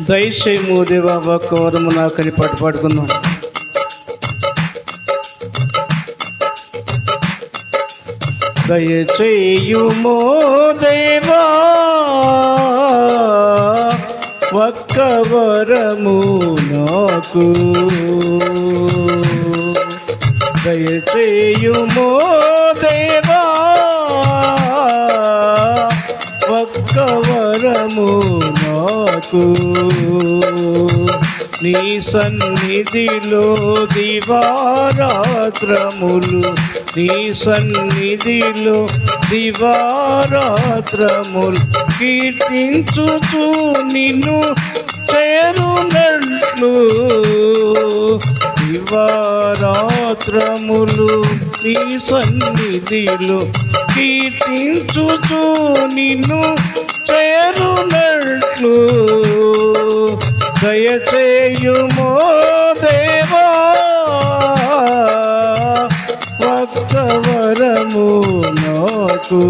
దయచేయము దేవా ఒక్క వరము నాకని పాటు పాడుకుందాం. దయచేయుమో దేవా ఒక్క వరము నాకు. దయచేయుమో నాకు. నీ సన్నిధిలో దివారాత్రములు. నీ సన్నిధిలో దివారాత్రములు. కీర్తించుచు నిన్ను చేరునట్లు. దివారాత్రములు నీ సన్నిధిలో కీర్తించుచు నిన్ను చేరు వరము నాకు.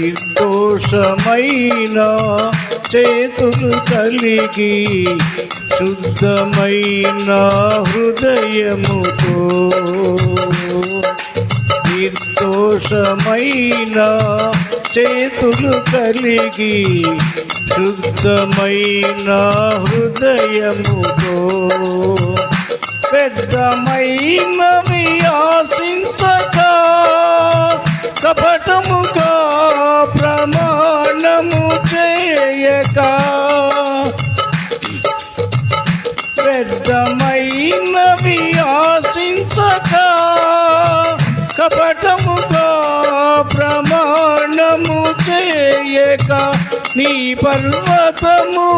నిర్దోషమైన చేతులు కలిగి శుద్ధమైన హృదయముతో. నిర్దోషమైన చేతులు కలిగి శుద్ధమైన హృదయముతో. పెద్దమైనవి ఆశించక కపటముగా ప్రమాణము చేయక. పెద్దమైనవి ఆశించక కపటముగా ప్రమాణము చేయక. నీ పర్వతము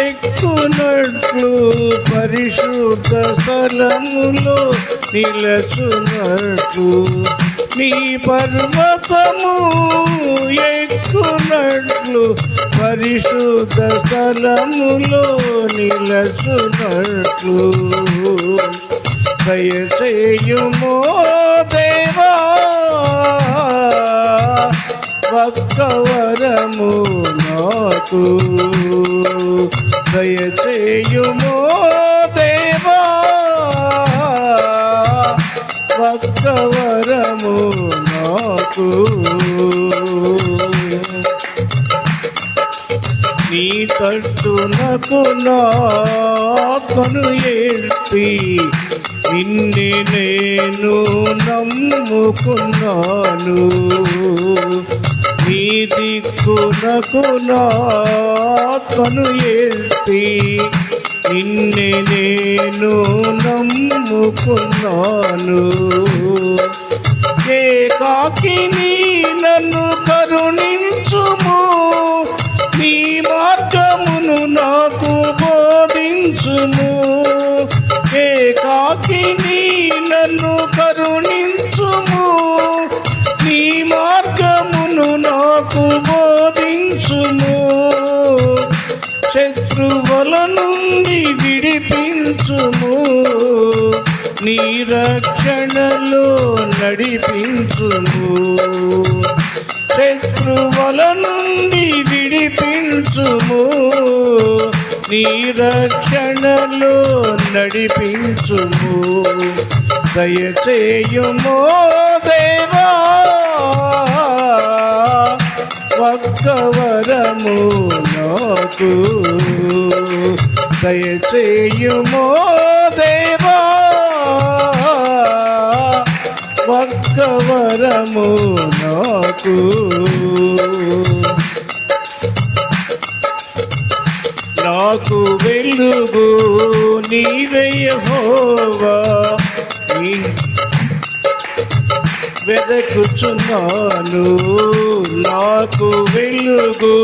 ఎక్కునట్లు పరిశుద్ధ స్థలములో నిలచునట్లు నీ పర్వతము ఎక్కునట్లు పరిశుద్ధ స్థలములో నిలచునట్లు. దయచేయుమో దేవా భక్తవరము నాకు. దయచేయుమో దేవా భక్తవరము నాకు నీ తట్టునకు నా కను ఏడ్చి నిన్నే నేను నమ్ముకున్నాను. నీ దిక్కునకు నా ఎత్తి ఏడ్చి నిన్నే నేను నమ్ముకున్నాను. ఏ కాకిని నన్ను కరుణించుము నీ మార్గమును నాకు బోధించుము. ఏ కాకిని బోధించుము శత్రువుల నుండి విడిపించుము. నీ రక్షణలో నడిపించుము. శత్రువుల నుండి విడిపించుము. నీ రక్షణలో నడిపించుము. దయచేయుమో దేవా. భక్తవరము నాకు. దయచేయుమో దేవా. భక్తవరము నాకు. నాకు వెలుగు నీవయ్యహోవా నీ వెదకుచున్నాను నాకు వెలుగు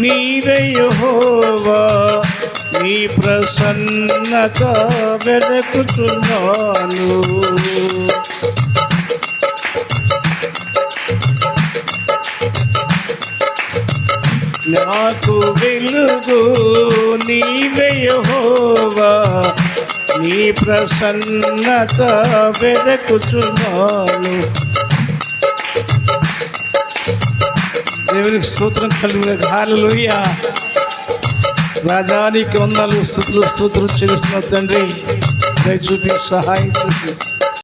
నీవయ్యహోవా నీ ప్రసన్నత వెదకుచున్నాను. నాకు వెలుగు నీవయ్యహోవా నీ ప్రసన్నత వెదకుచున్నాను. దేవునికి స్తోత్రం కలిగిన హాలలోయ రాజానికి వందలు స్థుతులు స్తోత్రం చేస్తున్న తండ్రి. దయచూపి సహాయం చేసి